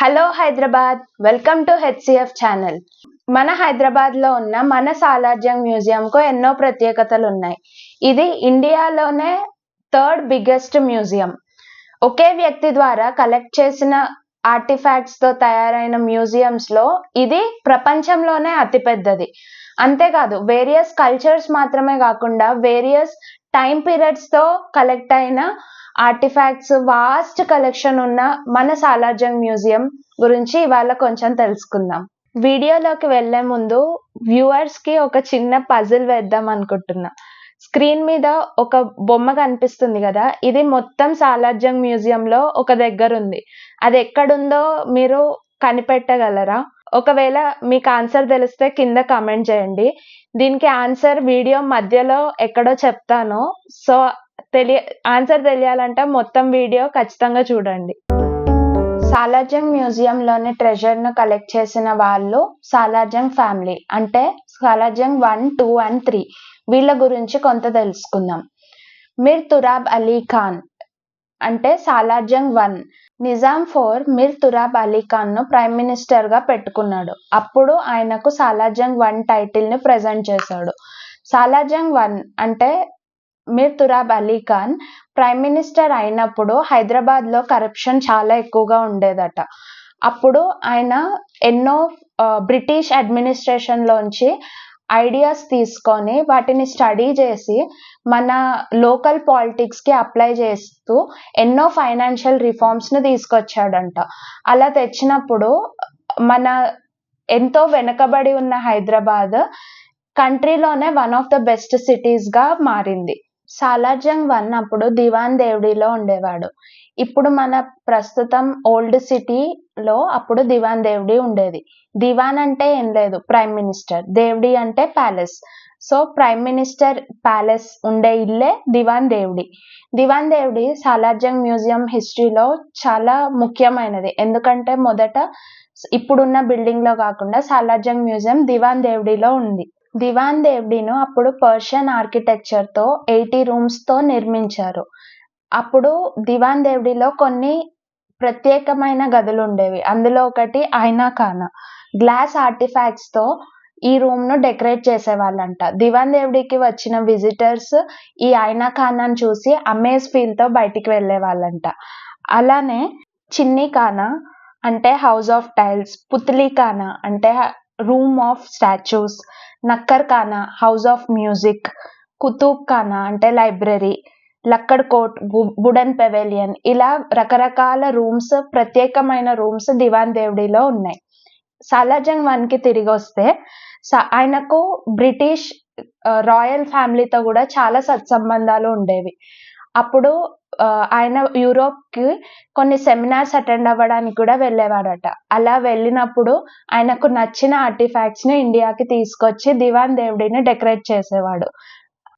Hello Hyderabad welcome to HCF channel. మన హైదరాబాద్లో ఉన్న మన సాలార్జంగ్ మ్యూజియంకు ఎన్నో ప్రత్యేకతలు ఉన్నాయి ఇది ఇండియాలోనే థర్డ్ బిగ్గెస్ట్ మ్యూజియం. ఒకే వ్యక్తి ద్వారా కలెక్ట్ చేసిన ఆర్టిఫాక్ట్స్తో తయారైన మ్యూజియమ్స్లో ఇది ప్రపంచంలోనే అతిపెద్దది. అంతేకాదు వేరియస్ కల్చర్స్ మాత్రమే కాకుండా వేరియస్ టైం పీరియడ్స్తో కలెక్ట్ అయిన ఆర్టిఫాక్ట్స్ వాస్ట్ కలెక్షన్ ఉన్న మన సాలార్జంగ్ మ్యూజియం గురించి ఇవాళ కొంచెం తెలుసుకుందాం. వీడియోలోకి వెళ్ళే ముందు వ్యూవర్స్కి ఒక చిన్న పజిల్ వేద్దాం అనుకుంటున్నా. స్క్రీన్ మీద ఒక బొమ్మ కనిపిస్తుంది కదా ఇది మొత్తం సాలార్జంగ్ మ్యూజియం లో ఒక దగ్గర ఉంది. అది ఎక్కడుందో మీరు కనిపెట్టగలరా? ఒకవేళ మీకు ఆన్సర్ తెలిస్తే కింద కామెంట్ చేయండి. దీనికి ఆన్సర్ వీడియో మధ్యలో ఎక్కడో చెప్తాను. సో తెలియ ఆన్సర్ తెలియాలంటే మొత్తం వీడియో ఖచ్చితంగా చూడండి. సాలార్జంగ్ మ్యూజియంలోని ట్రెజర్ను కలెక్ట్ చేసిన వాళ్ళు సాలార్జంగ్ ఫ్యామిలీ అంటే Salar Jung one two and three వీళ్ళ గురించి కొంత తెలుసుకుందాం. మిర్ తురాబ్ అలీ ఖాన్ అంటే సాలార్జంగ్ వన్ నిజాం ఫోర్ మిర్ తురాబ్ అలీ ఖాన్ను ప్రైమ్ మినిస్టర్గా పెట్టుకున్నాడు. అప్పుడు ఆయనకు సాలార్జంగ్ వన్ టైటిల్ని ప్రజెంట్ చేశాడు. సాలార్జంగ్ వన్ అంటే మీర్ తురాబ్ అలీ ఖాన్ ప్రైమ్ మినిస్టర్ అయినప్పుడు హైదరాబాద్లో కరప్షన్ చాలా ఎక్కువగా ఉండేదట. అప్పుడు ఆయన ఎన్నో బ్రిటిష్ అడ్మినిస్ట్రేషన్లోంచి ఐడియాస్ తీసుకొని వాటిని స్టడీ చేసి మన లోకల్ పాలిటిక్స్కి అప్లై చేస్తూ ఎన్నో ఫైనాన్షియల్ రిఫార్మ్స్ను తీసుకొచ్చాడంట. అలా తెచ్చినప్పుడు మన ఎంతో వెనుకబడి ఉన్న హైదరాబాద్ కంట్రీలోనే వన్ ఆఫ్ ద బెస్ట్ సిటీస్గా మారింది. సాలార్జంగ్ వన్ అప్పుడు దివాన్ దేవుడిలో ఉండేవాడు. ఇప్పుడు మన ప్రస్తుతం ఓల్డ్ సిటీలో అప్పుడు దివాన్ దేవుడి ఉండేది. దివాన్ అంటే ఏం లేదు ప్రైమ్ మినిస్టర్. దేవుడి అంటే palace. So prime minister palace ఉండే ఇల్లే దివాన్ దేవుడి. దివాన్ దేవుడి సాలార్జంగ్ మ్యూజియం హిస్టరీలో చాలా ముఖ్యమైనది. ఎందుకంటే మొదట ఇప్పుడున్న బిల్డింగ్లో కాకుండా సాలార్జంగ్ మ్యూజియం దివాన్ దేవుడిలో ఉంది. దివాన్ దేవుడిను అప్పుడు పర్షియన్ ఆర్కిటెక్చర్తో ఎయిటీ రూమ్స్తో నిర్మించారు. అప్పుడు దివాన్ దేవుడిలో కొన్ని ప్రత్యేకమైన గదులు ఉండేవి అందులో ఒకటి ఐనా ఖానా గ్లాస్ ఆర్టిఫాక్ట్స్తో ఈ రూమ్ను డెకరేట్ చేసేవాళ్ళంట. దివాన్ దేవుడికి వచ్చిన విజిటర్స్ ఈ ఐనా ఖానాను చూసి అమేజ్ ఫీల్తో బయటికి వెళ్ళే వాళ్ళంట అలానే చిన్ని ఖానా అంటే house of tiles Putli Khana అంటే room of statues Naqqarkhana house of music Kutub Khana అంటే library Lakkad Kot wooden pavilion ఇలా రకరకాల రూమ్స్ ప్రత్యేకమైన రూమ్స్ దివాన్ దేవుడిలో ఉన్నాయి. సాలార్జంగ్ వన్కి తిరిగి వస్తే ఆయనకు బ్రిటిష్ రాయల్ ఫ్యామిలీతో కూడా చాలా సత్సంబంధాలు ఉండేవి. అప్పుడు ఆయన యూరోప్కి కొన్ని సెమినార్స్ అటెండ్ అవ్వడానికి కూడా వెళ్ళేవాడట. అలా వెళ్ళినప్పుడు ఆయనకు నచ్చిన ఆర్టిఫాక్ట్స్ని ఇండియాకి తీసుకొచ్చి దివాన్ దేవుడిని డెకరేట్ చేసేవాడు.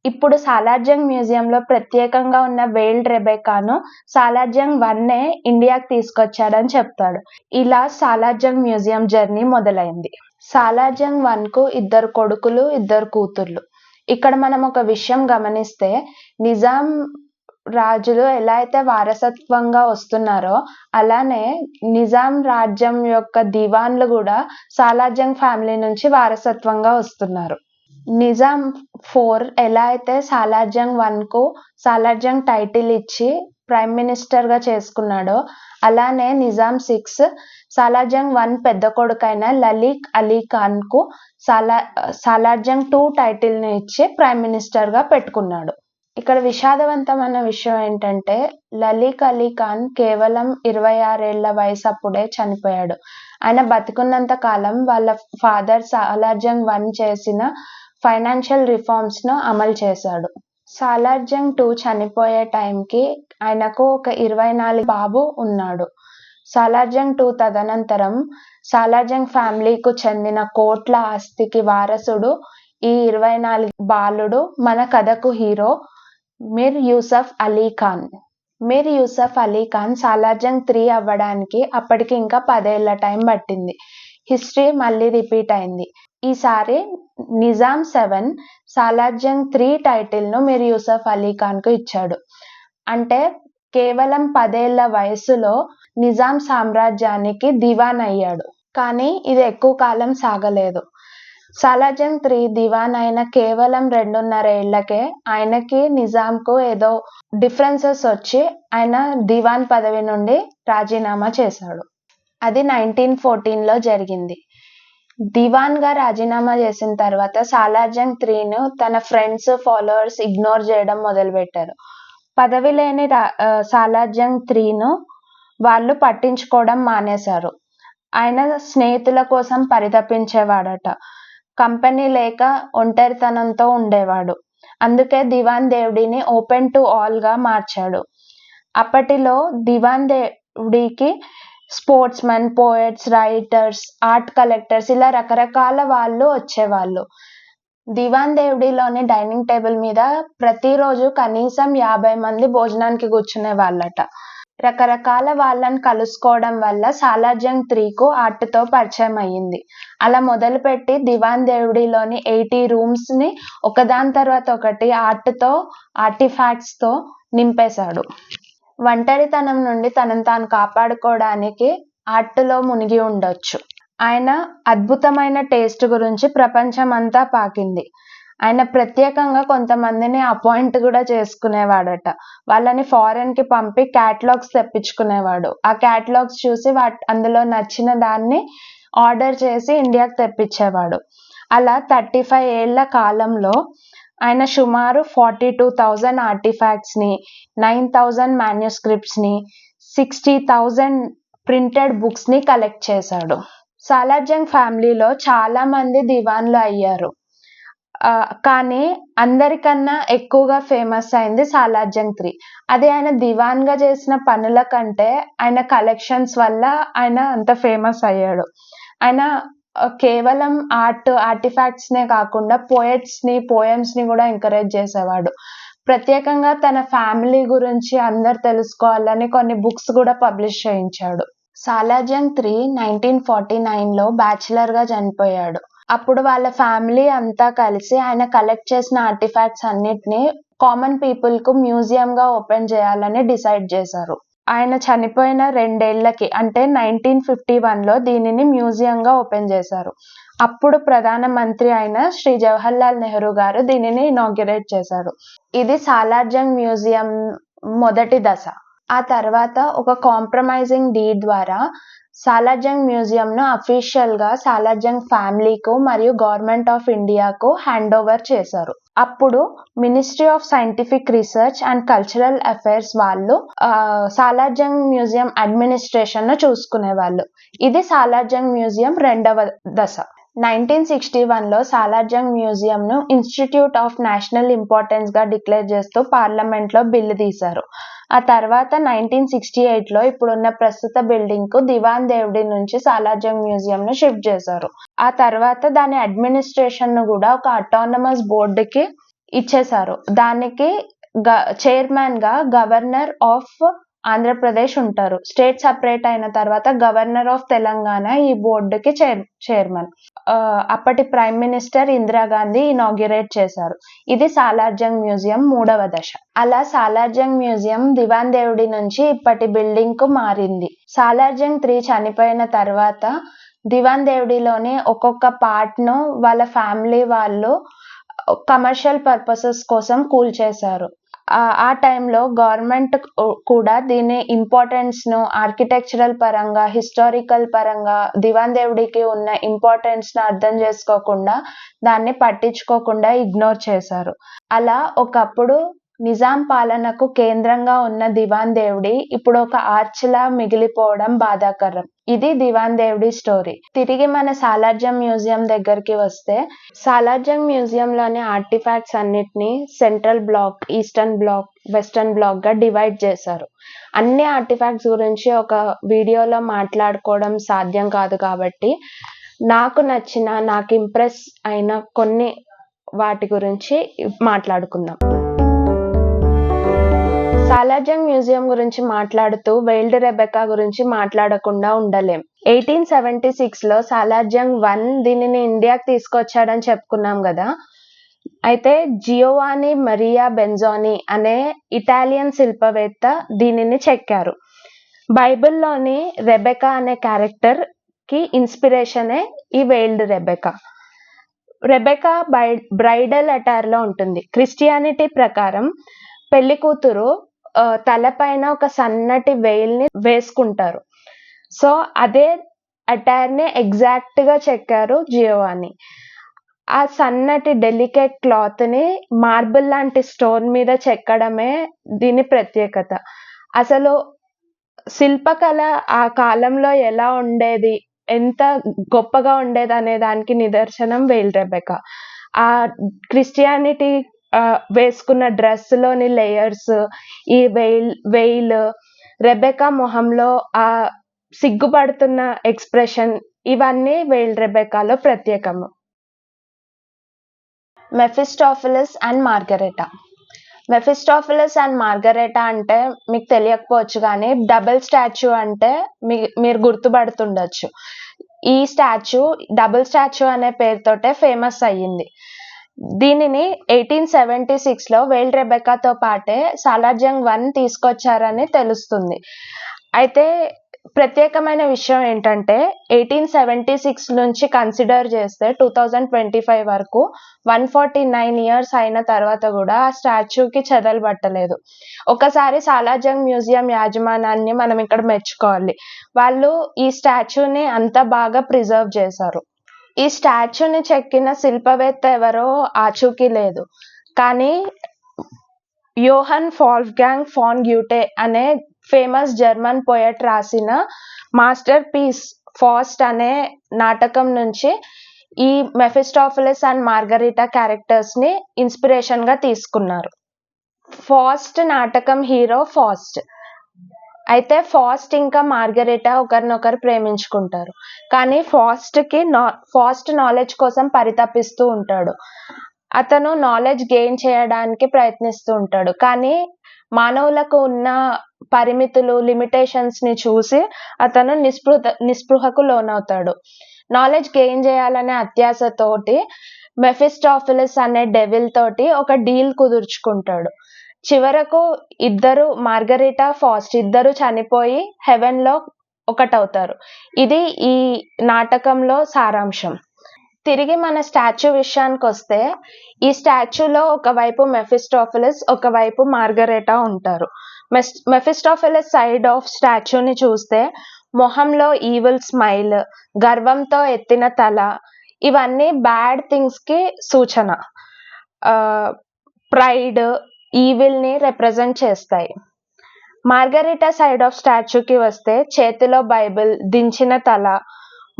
ఇప్పుడు సాలార్జంగ్ మ్యూజియం లో ప్రత్యేకంగా ఉన్న వేల్డ్ రెబెకాను సాలార్జంగ్ వన్నే ఇండియాకి తీసుకొచ్చాడని చెప్తాడు. ఇలా సాలార్జంగ్ మ్యూజియం జర్నీ మొదలైంది. సాలార్జంగ్ వన్కు ఇద్దరు కొడుకులు ఇద్దరు కూతుర్లు. ఇక్కడ మనం ఒక విషయం గమనిస్తే నిజాం రాజులు ఎలా అయితే వారసత్వంగా వస్తున్నారో అలానే నిజాం రాజ్యం యొక్క దివాన్లు కూడా సాలార్జంగ్ ఫ్యామిలీ నుంచి వారసత్వంగా వస్తున్నారు. నిజాం ఫోర్ ఎలా అయితే సాలార్జంగ్ వన్కు సాలార్జంగ్ టైటిల్ ఇచ్చి ప్రైమ్ మినిస్టర్గా చేసుకున్నాడో అలానే నిజాం సిక్స్ సాలార్జంగ్ వన్ పెద్ద కొడుకైన లలీక్ అలీ ఖాన్కు సాలా సాలార్జంగ్ టూ టైటిల్ని ఇచ్చి ప్రైమ్ మినిస్టర్గా పెట్టుకున్నాడు. ఇక్కడ విషాదవంతమైన విషయం ఏంటంటే లలీక్ అలీ ఖాన్ కేవలం ఇరవై ఆరేళ్ళ వయసు అప్పుడే చనిపోయాడు. ఆయన బతికున్నంత కాలం వాళ్ళ ఫాదర్ సాలార్జంగ్ వన్ చేసిన ఫైనాన్షియల్ రిఫార్మ్స్ను అమలు చేశాడు. సాలార్జంగ్ టూ చనిపోయే టైంకి ఆయనకు ఒక ఇరవై నాలుగు బాబు ఉన్నాడు. సాలార్జంగ్ టూ తదనంతరం సాలార్జంగ్ ఫ్యామిలీకు చెందిన కోట్ల ఆస్తికి వారసుడు ఈ ఇరవై నాలుగు బాలుడు మన కథకు హీరో మిర్ యూసఫ్ అలీ ఖాన్. మిర్ యూసఫ్ అలీ ఖాన్ సాలార్జంగ్ త్రీ అవ్వడానికి అప్పటికి ఇంకా పదేళ్ళ టైం పట్టింది. హిస్టరీ మళ్ళీ రిపీట్ అయింది. ఈసారి నిజాం సెవెన్ సాలార్జంగ్ త్రీ టైటిల్ను మీర్ మిర్ యూసఫ్ అలీ ఖాన్కు ఇచ్చాడు. అంటే కేవలం పదేళ్ళ వయసులో నిజాం సామ్రాజ్యానికి దివాన్ అయ్యాడు. కానీ ఇది ఎక్కువ కాలం సాగలేదు. సాలార్జంగ్ త్రీ దివాన్ అయిన కేవలం రెండున్నర ఏళ్ళకే ఆయనకి నిజాంకు ఏదో డిఫరెన్సెస్ వచ్చి ఆయన దివాన్ పదవి నుండి రాజీనామా చేశాడు. అది నైన్టీన్ ఫోర్టీన్లో జరిగింది. దివాన్గా రాజీనామా చేసిన తర్వాత సాలార్జంగ్ త్రీను తన ఫ్రెండ్స్ ఫాలోవర్స్ ఇగ్నోర్ చేయడం మొదలుపెట్టారు. పదవి లేని రా సాలార్జంగ్ త్రీను వాళ్ళు పట్టించుకోవడం మానేశారు. ఆయన స్నేహితుల కోసం పరితపించేవాడట. కంపెనీ లేక ఒంటరితనంతో ఉండేవాడు. అందుకే దివాన్ దేవుడిని ఓపెన్ టు ఆల్గా మార్చాడు. అప్పటిలో దివాన్ దేవుడికి sportsmen poets writers art collectors ఇలా రకరకాల వాళ్ళు వచ్చేవాళ్ళు. దివాన్ దేవుడిలోని డైనింగ్ టేబుల్ మీద ప్రతిరోజు కనీసం యాభై మంది భోజనానికి కూర్చునే వాళ్ళట. రకరకాల వాళ్ళని కలుసుకోవడం వల్ల సాలార్జంగ్ త్రీకు ఆర్ట్తో పరిచయం అయ్యింది. అలా మొదలుపెట్టి దివాన్ దేవుడిలోని ఎయిటీ రూమ్స్ని ఒకదాని తర్వాత ఒకటి ఆర్ట్తో ఆర్టిఫాక్ట్స్తో నింపేశాడు. ఒంటరితనం నుండి తనను తాను కాపాడుకోవడానికి ఆర్ట్లో మునిగి ఉండొచ్చు. ఆయన అద్భుతమైన టేస్ట్ గురించి ప్రపంచం అంతా పాకింది. ఆయన ప్రత్యేకంగా కొంతమందిని అపాయింట్ కూడా చేసుకునేవాడట. వాళ్ళని ఫారెన్కి పంపి క్యాటలాగ్స్ తెప్పించుకునేవాడు. ఆ క్యాటలాగ్స్ చూసి వాట్ అందులో నచ్చిన దాన్ని ఆర్డర్ చేసి ఇండియాకి తెప్పించేవాడు. అలా థర్టీ ఫైవ్ ఏళ్ళ కాలంలో ఆయన సుమారు ఫార్టీ టూ థౌజండ్ ఆర్టిఫాక్ట్స్ని నైన్ థౌజండ్ మాన్యుస్క్రిప్ట్స్ని సిక్స్టీ థౌజండ్ ప్రింటెడ్ బుక్స్ని కలెక్ట్ చేశాడు. సాలార్జంగ్ ఫ్యామిలీలో చాలా మంది దివాన్లు అయ్యారు. కానీ అందరికన్నా ఎక్కువగా ఫేమస్ అయింది సాలార్జంగ్ త్రీ. అది ఆయన దివాన్గా చేసిన పనుల కంటే ఆయన కలెక్షన్స్ వల్ల ఆయన అంత ఫేమస్ అయ్యాడు. ఆయన కేవలం ఆర్ట్ ఆర్టిఫాక్ట్స్నే కాకుండా పోయట్స్ని పోయమ్స్ని కూడా ఎంకరేజ్ చేసేవాడు. ప్రత్యేకంగా తన ఫ్యామిలీ గురించి అందరు తెలుసుకోవాలని కొన్ని బుక్స్ కూడా పబ్లిష్ చేయించాడు. సాలార్జంగ్ త్రీ నైన్టీన్ ఫార్టీ నైన్లో బ్యాచిలర్గా చనిపోయాడు. అప్పుడు వాళ్ళ ఫ్యామిలీ అంతా కలిసి ఆయన కలెక్ట్ చేసిన ఆర్టిఫాక్ట్స్ అన్నిటిని కామన్ పీపుల్కు మ్యూజియంగా ఓపెన్ చేయాలని డిసైడ్ చేశారు. ఆయన చనిపోయిన రెండేళ్ళకి అంటే నైన్టీన్ ఫిఫ్టీ వన్లో దీనిని మ్యూజియంగా ఓపెన్ చేశారు. అప్పుడు ప్రధానమంత్రి అయిన శ్రీ జవహర్లాల్ నెహ్రూ గారు దీనిని ఇనాగ్యురేట్ చేశారు. ఇది సాలార్జంగ్ మ్యూజియం మొదటి దశ. ఆ తర్వాత ఒక కాంప్రమైజింగ్ డీ ద్వారా సాలార్జంగ్ మ్యూజియంను అఫీషియల్గా సాలార్జంగ్ ఫ్యామిలీకు మరియు గవర్నమెంట్ ఆఫ్ ఇండియాకు హ్యాండ్ ఓవర్ చేశారు. అప్పుడు ministry of scientific research and cultural affairs వాళ్ళు సాలార్జంగ్ మ్యూజియం అడ్మినిస్ట్రేషన్ను చూసుకునేవాళ్ళు. ఇది సాలార్జంగ్ మ్యూజియం రెండవ దశ. నైన్టీన్ సిక్స్టీ వన్లో సాలార్జంగ్ మ్యూజియంను ఇన్స్టిట్యూట్ ఆఫ్ నేషనల్ ఇంపార్టెన్స్గా డిక్లేర్ చేస్తూ పార్లమెంట్లో బిల్లు తీశారు. ఆ తర్వాత నైన్టీన్ సిక్స్టీ ఎయిట్లో ఇప్పుడున్న ప్రస్తుత బిల్డింగ్కు దివాన్ దేవుడి నుంచి సాలార్జంగ్ మ్యూజియంను షిఫ్ట్ చేశారు. ఆ తర్వాత దాని అడ్మినిస్ట్రేషన్ను కూడా ఒక అటానమస్ బోర్డుకి ఇచ్చేశారు. దానికి గ చైర్మన్గా గవర్నర్ ఆఫ్ ఆంధ్రప్రదేశ్ ఉంటారు. స్టేట్ సపరేట్ అయిన తర్వాత గవర్నర్ ఆఫ్ తెలంగాణ ఈ బోర్డుకి చైర్ చైర్మన్ అప్పటి ప్రైమ్ మినిస్టర్ ఇందిరాగాంధీ ఇనాగ్యురేట్ చేశారు. ఇది సాలార్జంగ్ మ్యూజియం మూడవ దశ. అలా సాలార్జంగ్ మ్యూజియం దివాన్ దేవుడి నుంచి ఇప్పటి బిల్డింగ్కు మారింది. సాలార్జంగ్ త్రీ చనిపోయిన తర్వాత దివాన్ దేవుడిలోని ఒక్కొక్క పార్ట్ను వాళ్ళ ఫ్యామిలీ వాళ్ళు కమర్షియల్ పర్పసెస్ కోసం కూల్ చేశారు ఆ టైంలో గవర్నమెంట్ కూడా దీని ఇంపార్టెన్స్ను ఆర్కిటెక్చరల్ పరంగా హిస్టారికల్ పరంగా దివాన్ దేవుడికి ఉన్న ఇంపార్టెన్స్ను అర్థం చేసుకోకుండా దాన్ని పట్టించుకోకుండా ఇగ్నోర్ చేశారు. అలా ఒకప్పుడు నిజాం పాలనకు కేంద్రంగా ఉన్న దివాన్ దేవుడి ఇప్పుడు ఒక ఆర్చ్లా మిగిలిపోవడం బాధాకరం. ఇది దివాన్ దేవుడి స్టోరీ. తిరిగి మన సాలార్జంగ్ మ్యూజియం దగ్గరికి వస్తే సాలార్జంగ్ మ్యూజియంలోని ఆర్టిఫాక్ట్స్ అన్నిటిని central block eastern block western బ్లాక్గా డివైడ్ చేశారు. అన్ని ఆర్టిఫాక్ట్స్ గురించి ఒక వీడియోలో మాట్లాడుకోవడం సాధ్యం కాదు కాబట్టి నాకు నచ్చిన నాకు ఇంప్రెస్ అయిన కొన్ని వాటి గురించి మాట్లాడుకుందాం. సాలార్జంగ్ మ్యూజియం గురించి మాట్లాడుతూ వైల్డ్ రెబెకా గురించి మాట్లాడకుండా ఉండలేం. ఎయిటీన్ సెవెంటీ సిక్స్లో సాలార్జంగ్ వన్ దీనిని ఇండియాకి తీసుకొచ్చాడని చెప్పుకున్నాం కదా. అయితే జియోవాని మరియా బెంజాని అనే ఇటాలియన్ శిల్పవేత్త దీనిని చెక్కారు. బైబిల్లోని రెబెకా అనే క్యారెక్టర్కి ఇన్స్పిరేషనే ఈ veiled Rebecca Rebecca by bridal అటార్లో ఉంటుంది. క్రిస్టియానిటీ ప్రకారం పెళ్ళి కూతురు తలపైన ఒక సన్నటి veil వేసుకుంటారు. సో అదే అటైర్ని ఎగ్జాక్ట్గా చెక్కారు జియోవాని. ఆ సన్నటి డెలికేట్ క్లాత్ని మార్బుల్ లాంటి స్టోన్ మీద చెక్కడమే దీని ప్రత్యేకత. అసలు శిల్పకళ ఆ కాలంలో ఎలా ఉండేది ఎంత గొప్పగా ఉండేది అనే దానికి నిదర్శనం వేల్ రెబెకా. ఆ క్రిస్టియానిటీ వేసుకున్న డ్రెస్లోని లేయర్స్ ఈ వెయిల్ వెయిల్ రెబెకా మొహంలో ఆ సిగ్గుపడుతున్న ఎక్స్ప్రెషన్ ఇవన్నీ వెయిల్ రెబెకాలో ప్రత్యేకము. Mephistopheles and Margaretta Mephistopheles and Margaretta అంటే మీకు తెలియకపోవచ్చు కానీ డబుల్ స్టాచ్యూ అంటే మీ మీరు గుర్తుపడుతుండొచ్చు. ఈ స్టాచ్యూ డబుల్ స్టాచ్యూ అనే పేరుతోటే ఫేమస్ అయ్యింది. దీనిని ఎయిటీన్ సెవెంటీ సిక్స్లో వేల్ రెబెకాతో పాటే సాలార్జంగ్ వన్ తీసుకొచ్చారని తెలుస్తుంది. అయితే ప్రత్యేకమైన విషయం ఏంటంటే ఎయిటీన్ సెవెంటీ సిక్స్ నుంచి కన్సిడర్ చేస్తే టూ థౌజండ్ ట్వంటీ ఫైవ్ వరకు వన్ ఫార్టీ నైన్ ఇయర్స్ అయిన తర్వాత కూడా ఆ స్టాచ్యూకి చెదలు పట్టలేదు. ఒకసారి సాలార్జంగ్ మ్యూజియం యాజమాన్యాన్ని మనం ఇక్కడ మెచ్చుకోవాలి. వాళ్ళు ఈ స్టాచ్యూని అంత బాగా ప్రిజర్వ్ చేశారు. ఈ స్టాచ్యూని చెక్కిన శిల్పవేత్త ఎవరో ఆచూకీ లేదు. కానీ యోహన్ ఫాల్ఫ్గాంగ్ ఫాన్ గ్యూటే అనే ఫేమస్ జర్మన్ పోయట్ రాసిన మాస్టర్ పీస్ ఫాస్ట్ అనే నాటకం నుంచి ఈ మెఫిస్టాఫిలస్ అండ్ మార్గరిటా క్యారెక్టర్స్ని ఇన్స్పిరేషన్గా తీసుకున్నారు. ఫాస్ట్ నాటకం హీరో ఫాస్ట్ అయితే ఫాస్ట్ ఇంకా మార్గరెటా ఒకరినొకరు ప్రేమించుకుంటారు. కానీ ఫాస్ట్కి నా ఫాస్ట్ నాలెడ్జ్ కోసం పరితపిస్తూ ఉంటాడు. అతను నాలెడ్జ్ గెయిన్ చేయడానికి ప్రయత్నిస్తూ ఉంటాడు. కానీ మానవులకు ఉన్న పరిమితులు లిమిటేషన్స్ని చూసి అతను నిస్పృహ నిస్పృహకు లోనవుతాడు. నాలెడ్జ్ గెయిన్ చేయాలనే అత్యాశతోటి మెఫిస్టాఫిలిస్ అనే డెవిల్ తోటి ఒక డీల్ కుదుర్చుకుంటాడు. చివరకు ఇద్దరు మార్గరిటా ఫాస్ట్ ఇద్దరు చనిపోయి హెవెన్లో ఒకటవుతారు. ఇది ఈ నాటకంలో సారాంశం. తిరిగి మన స్టాచ్యూ విషయానికి వస్తే ఈ స్టాచ్యూలో ఒకవైపు మెఫిస్టోఫిలిస్ ఒకవైపు మార్గరేటా ఉంటారు. మెస్- మెఫిస్టాఫిలిస్ సైడ్ ఆఫ్ స్టాచ్యూని చూస్తే మొహంలో ఈవిల్ స్మైల్ గర్వంతో ఎత్తిన తల ఇవన్నీ బ్యాడ్ థింగ్స్కి సూచన. ప్రైడ్ ఈవిల్ని రిప్రజెంట్ చేస్తాయి. మార్గరిటా సైడ్ ఆఫ్ స్టాచ్యూకి వస్తే చేతిలో బైబిల్ దించిన తల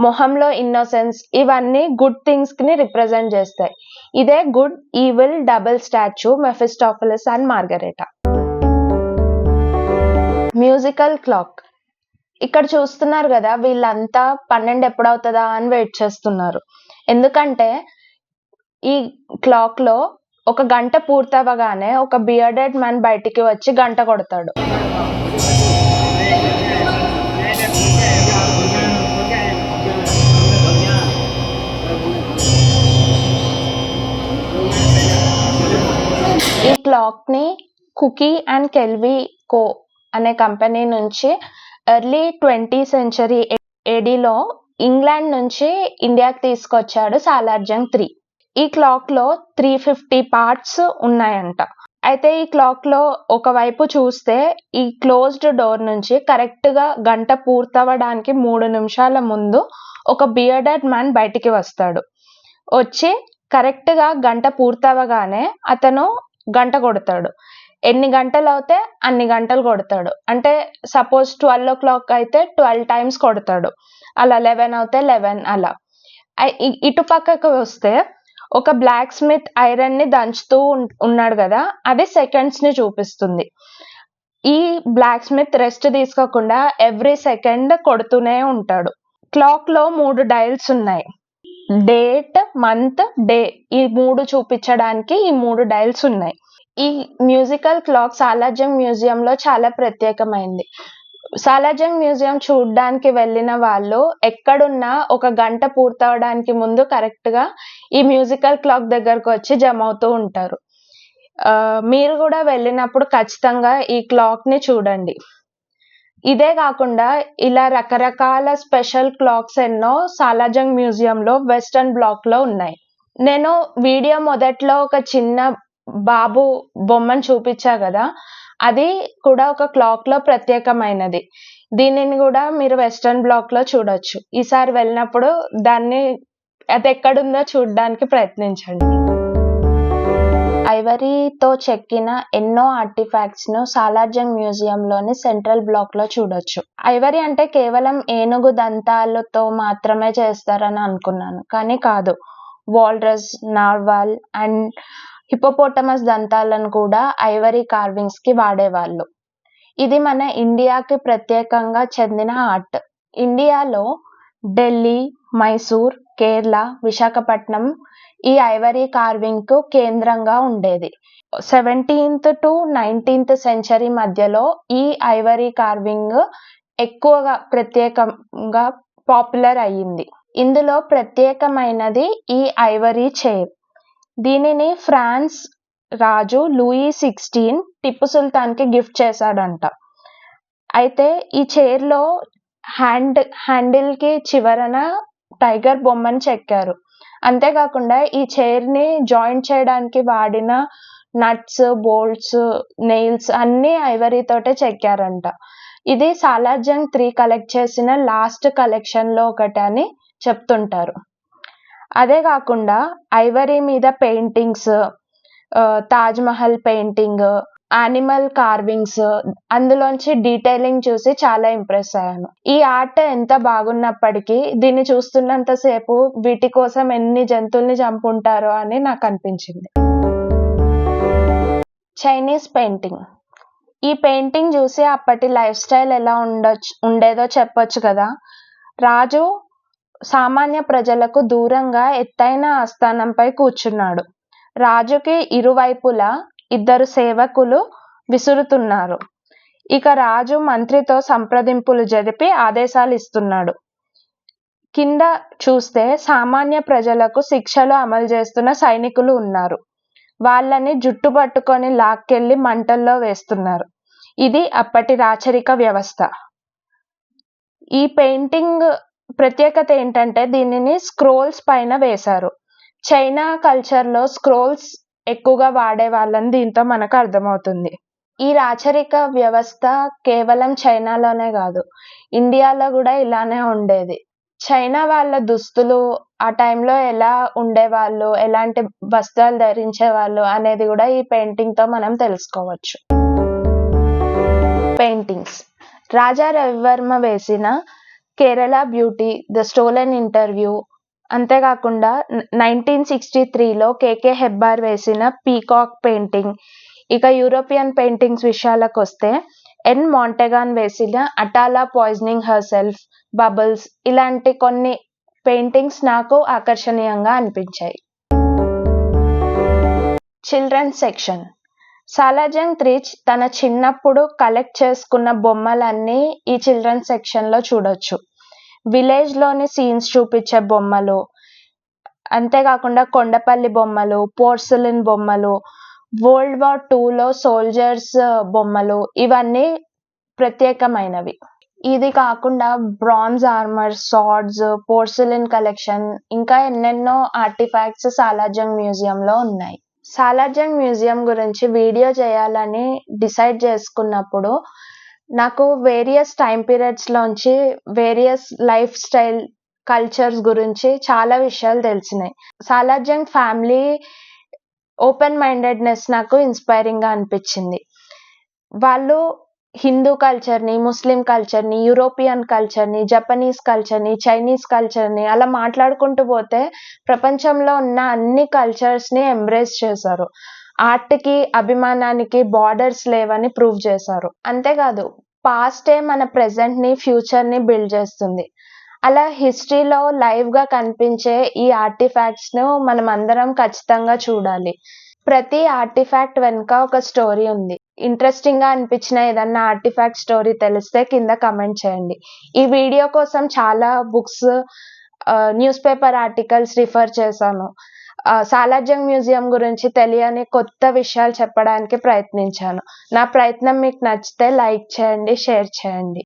మొహంలో ఇన్నోసెన్స్ ఇవన్నీ గుడ్ థింగ్స్ని రిప్రజెంట్ చేస్తాయి. ఇదే good evil double statue Mephistopheles and Margaretta musical clock ఇక్కడ చూస్తున్నారు కదా వీళ్ళంతా పన్నెండు ఎప్పుడవుతుందా అని వెయిట్ చేస్తున్నారు. ఎందుకంటే ఈ క్లాక్లో ఒక గంట పూర్తవగానే ఒక బియర్డెడ్ మ్యాన్ బయటికి వచ్చి గంట కొడతాడు. ఈ క్లాక్ని కుకీ అండ్ కెల్వి కో అనే కంపెనీ నుంచి ఎర్లీ ట్వంటీ సెంచరీ ఏడీలో ఇంగ్లాండ్ నుంచి ఇండియాకి తీసుకొచ్చాడు సాలార్జంగ్ త్రీ. ఈ క్లాక్లో త్రీ ఫిఫ్టీ పార్ట్స్ ఉన్నాయంట. అయితే ఈ క్లాక్లో ఒకవైపు చూస్తే ఈ క్లోజ్డ్ డోర్ నుంచి కరెక్ట్గా గంట పూర్తవడానికి మూడు నిమిషాల ముందు ఒక బియర్డెడ్ మ్యాన్ బయటికి వస్తాడు. వచ్చి కరెక్ట్గా గంట పూర్తవగానే అతను గంట కొడతాడు. ఎన్ని గంటలు అవుతే అన్ని గంటలు కొడతాడు. అంటే సపోజ్ ట్వెల్వ్ ఓ క్లాక్ అయితే ట్వెల్వ్ టైమ్స్ కొడతాడు. అలా లెవెన్ అవుతే లెవెన్ అలా. ఇటు పక్కకు వస్తే ఒక బ్లాక్ స్మిత్ ఐరన్ని దంచుతూ ఉన్నాడు కదా అది సెకండ్స్ని చూపిస్తుంది. ఈ బ్లాక్ స్మిత్ రెస్ట్ తీసుకోకుండా ఎవ్రీ సెకండ్ కొడుతూనే ఉంటాడు. క్లాక్లో మూడు డైల్స్ ఉన్నాయి. డేట్ మంత్ డే ఈ మూడు చూపించడానికి ఈ మూడు డైల్స్ ఉన్నాయి. ఈ మ్యూజికల్ క్లాక్ సాలార్జంగ్ మ్యూజియం లో చాలా ప్రత్యేకమైంది. సాలార్జంగ్ మ్యూజియం చూడడానికి వెళ్ళిన వాళ్ళు ఎక్కడున్నా ఒక గంట పూర్తవడానికి ముందు కరెక్ట్గా ఈ మ్యూజికల్ క్లాక్ దగ్గరకు వచ్చి జమ అవుతూ ఉంటారు. మీరు కూడా వెళ్ళినప్పుడు ఖచ్చితంగా ఈ క్లాక్ని చూడండి. ఇదే కాకుండా ఇలా రకరకాల స్పెషల్ క్లాక్స్ ఎన్నో సాలార్జంగ్ మ్యూజియంలో వెస్టర్న్ బ్లాక్లో ఉన్నాయి. నేను వీడియో మొదట్లో ఒక చిన్న బాబు బొమ్మను చూపించా కదా అది కూడా ఒక క్లాక్లో ప్రత్యేకమైనది. దీనిని కూడా మీరు వెస్ట్రన్ బ్లాక్లో చూడొచ్చు. ఈసారి వెళ్ళినప్పుడు దాన్ని అది ఎక్కడుందో చూడడానికి ప్రయత్నించండి. ఐవరీతో చెక్కిన ఎన్నో ఆర్టిఫాక్ట్స్ను సాలార్జంగ్ మ్యూజియంలోని సెంట్రల్ బ్లాక్లో చూడొచ్చు. ఐవరీ అంటే కేవలం ఏనుగు దంతాలతో మాత్రమే చేస్తారని అనుకున్నాను. కానీ కాదు. వాల్రస్ నార్వాల్ అండ్ హిపోపోటమస్ దంతాలను కూడా ఐవరీ కార్వింగ్స్కి వాడేవాళ్ళు. ఇది మన ఇండియాకి ప్రత్యేకంగా చెందిన ఆర్ట్. ఇండియాలో ఢిల్లీ మైసూర్ కేరళ విశాఖపట్నం ఈ ఐవరీ కార్వింగ్కు కేంద్రంగా ఉండేది. సెవెంటీన్త్ టు నైన్టీన్త్ సెంచరీ మధ్యలో ఈ ఐవరీ కార్వింగ్ ఎక్కువగా ప్రత్యేకంగా పాపులర్ అయ్యింది. ఇందులో ప్రత్యేకమైనది ఈ ఐవరీ చైర్. దీనిని ఫ్రాన్స్ రాజు లూయి సిక్స్టీన్ టిప్పు సుల్తాన్కి గిఫ్ట్ చేశాడంట. అయితే ఈ చైర్లో హ్యాండ్ హ్యాండిల్కి చివరన టైగర్ బొమ్మను చెక్కారు. అంతేకాకుండా ఈ చైర్ని జాయింట్ చేయడానికి వాడిన నట్స్ బోల్ట్స్ నెయిల్స్ అన్ని ఐవరీ తోటే చెక్కారంట. ఇది సాలార్జంగ్ త్రీ కలెక్ట్ చేసిన లాస్ట్ కలెక్షన్లో ఒకటి అని చెప్తుంటారు. అదే కాకుండా ఐవరీ మీద paintings Taj Mahal painting animal carvings అందులోంచి డీటెయిలింగ్ చూసి చాలా ఇంప్రెస్ అయ్యాను. ఈ ఆర్ట్ ఎంత బాగున్నప్పటికీ దీన్ని చూస్తున్నంత సేపు వీటి కోసం ఎన్ని జంతువుల్ని చంపుంటారో అని నాకు అనిపించింది. Chinese painting. ఈ పెయింటింగ్ చూసి అప్పటి లైఫ్ స్టైల్ ఎలా ఉండొచ్చు ఉండేదో చెప్పొచ్చు కదా. రాజు సామాన్య ప్రజలకు దూరంగా ఎత్తైన ఆస్థానంపై కూర్చున్నాడు. రాజుకి ఇరువైపులా ఇద్దరు సేవకులు విసురుతున్నారు. ఇక రాజు మంత్రితో సంప్రదింపులు జరిపి ఆదేశాలు ఇస్తున్నాడు కింద చూస్తే సామాన్య ప్రజలకు శిక్షలు అమలు చేస్తున్న సైనికులు ఉన్నారు. వాళ్ళని జుట్టు పట్టుకొని లాక్కెళ్ళి మంటల్లో వేస్తున్నారు. ఇది అప్పటి రాచరిక వ్యవస్థ. ఈ పెయింటింగ్ ప్రత్యేకత ఏంటంటే దీనిని స్క్రోల్స్ పైన వేశారు. చైనా కల్చర్లో స్క్రోల్స్ ఎక్కువగా వాడే వాళ్ళని దీంతో మనకు అర్థమవుతుంది. ఈ రాచరిక వ్యవస్థ కేవలం చైనాలోనే కాదు ఇండియాలో కూడా ఇలానే ఉండేది. చైనా వాళ్ళ దుస్తులు ఆ టైంలో ఎలా ఉండేవాళ్ళు ఎలాంటి వస్త్రాలు ధరించేవాళ్ళు అనేది కూడా ఈ పెయింటింగ్తో మనం తెలుసుకోవచ్చు. పెయింటింగ్స్ రాజా రవివర్మ వేసిన Kerala beauty the stolen interview అంతేకాకుండా నైన్టీన్ సిక్స్టీ త్రీలో కేకే హెబ్బార్ వేసిన పీకాక్ పెయింటింగ్. ఇక యూరోపియన్ పెయింటింగ్స్ విషయాలకు వస్తే ఎన్ మాంటెగాన్ వేసిన Atala poisoning herself bubbles ఇలాంటి కొన్ని పెయింటింగ్స్ నాకు ఆకర్షణీయంగా అనిపించాయి. Children section. సాలాజంగ్ త్రిచ్ తన చిన్నప్పుడు కలెక్ట్ చేసుకున్న బొమ్మలన్నీ ఈ చిల్డ్రన్ సెక్షన్లో చూడొచ్చు. విలేజ్లోని సీన్స్ చూపించే బొమ్మలు. అంతేకాకుండా కొండపల్లి బొమ్మలు పోర్సిలిన్ బొమ్మలు వరల్డ్ వార్ టూలో సోల్జర్స్ బొమ్మలు ఇవన్నీ ప్రత్యేకమైనవి. ఇది కాకుండా bronze armour swords porcelain collection ఇంకా ఎన్నెన్నో ఆర్టిఫాక్ట్స్ సాలార్జంగ్ మ్యూజియంలో ఉన్నాయి. సాలార్జంగ్ మ్యూజియం గురించి వీడియో చేయాలని డిసైడ్ చేసుకున్నప్పుడు నాకు వేరియస్ టైం పీరియడ్స్లోంచి వేరియస్ లైఫ్ స్టైల్ కల్చర్స్ గురించి చాలా విషయాలు తెలిసినాయి. సాలార్జంగ్ ఫ్యామిలీ ఓపెన్ మైండెడ్నెస్ నాకు ఇన్స్పైరింగ్గా అనిపించింది. వాళ్ళు హిందూ కల్చర్ని ముస్లిం కల్చర్ని యూరోపియన్ కల్చర్ని జపనీస్ కల్చర్ని చైనీస్ కల్చర్ని అలా మాట్లాడుకుంటూ పోతే ప్రపంచంలో ఉన్న అన్ని కల్చర్స్ని ఎంబ్రేస్ చేశారు. ఆర్ట్కి అభిమానానికి బార్డర్స్ లేవని ప్రూవ్ చేశారు. అంతేకాదు పాస్టే మన ప్రెసెంట్ని ఫ్యూచర్ని బిల్డ్ చేస్తుంది. అలా హిస్టరీలో లైవ్గా కనిపించే ఈ ఆర్టిఫాక్ట్స్ను మనం అందరం ఖచ్చితంగా చూడాలి. ప్రతి ఆర్టిఫాక్ట్ వెనుక ఒక స్టోరీ ఉంది. ఇంట్రెస్టింగ్గా అనిపించిన ఏదన్నా ఆర్టిఫాక్ట్ స్టోరీ తెలిస్తే కింద కమెంట్ చేయండి. ఈ వీడియో కోసం చాలా books newspaper articles refer చేశాను. సాలార్జంగ్ మ్యూజియం గురించి తెలియని కొత్త విషయాలు చెప్పడానికి ప్రయత్నించాను. నా ప్రయత్నం మీకు నచ్చితే లైక్ చేయండి షేర్ చేయండి.